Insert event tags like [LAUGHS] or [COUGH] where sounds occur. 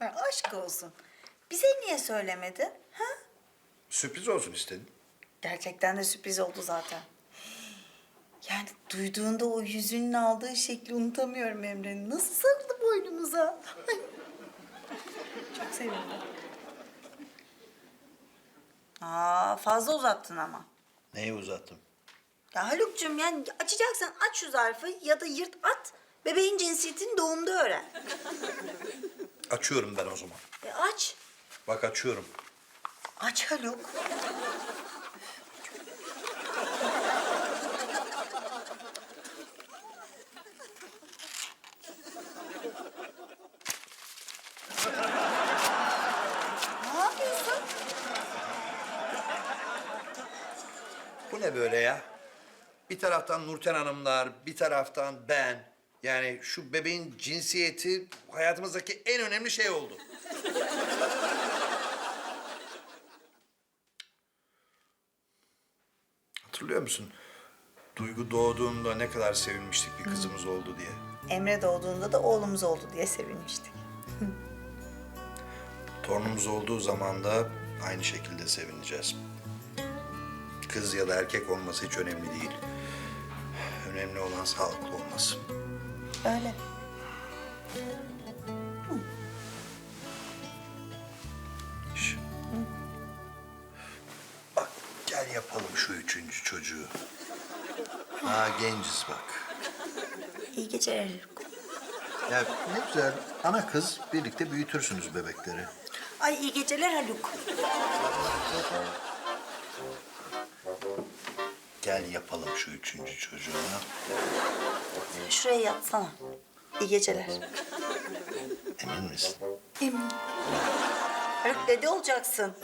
Ya aşk olsun. Bize niye söylemedi? Ha? Sürpriz olsun istedim. Gerçekten de sürpriz oldu zaten. Yani duyduğunda o yüzünün aldığı şekli unutamıyorum Emre'nin. Nasıl sarıldı boynumuza? Çok sevindim. Aa, fazla uzattın ama. Neyi uzattım? Ya Haluk'cum yani açacaksan aç şu zarfı ya da yırt at. Bebeğin cinsiyetini doğumda öğren. [LAUGHS] Açıyorum ben o zaman. E aç. Bak açıyorum. Aç Haluk. ne yapıyorsun? Bu ne böyle ya? Bir taraftan Nurten Hanımlar, bir taraftan ben. Yani şu bebeğin cinsiyeti hayatımızdaki en önemli şey oldu. Hatırlıyor musun? Duygu doğduğunda ne kadar sevinmiştik bir kızımız oldu diye. Emre doğduğunda da oğlumuz oldu diye sevinmiştik. [LAUGHS] Torunumuz olduğu zaman da aynı şekilde sevineceğiz. Kız ya da erkek olması hiç önemli değil. Önemli olan sağlıklı olması. Öyle. Şş. Bak gel yapalım şu üçüncü çocuğu. Ha genciz bak. İyi geceler Haluk. Ya ne güzel. Ana kız birlikte büyütürsünüz bebekleri. Ay iyi geceler Haluk. Gel yapalım şu üçüncü çocuğu. Şuraya yatsana. İyi geceler. Emin misin? Emin. Haluk dede olacaksın.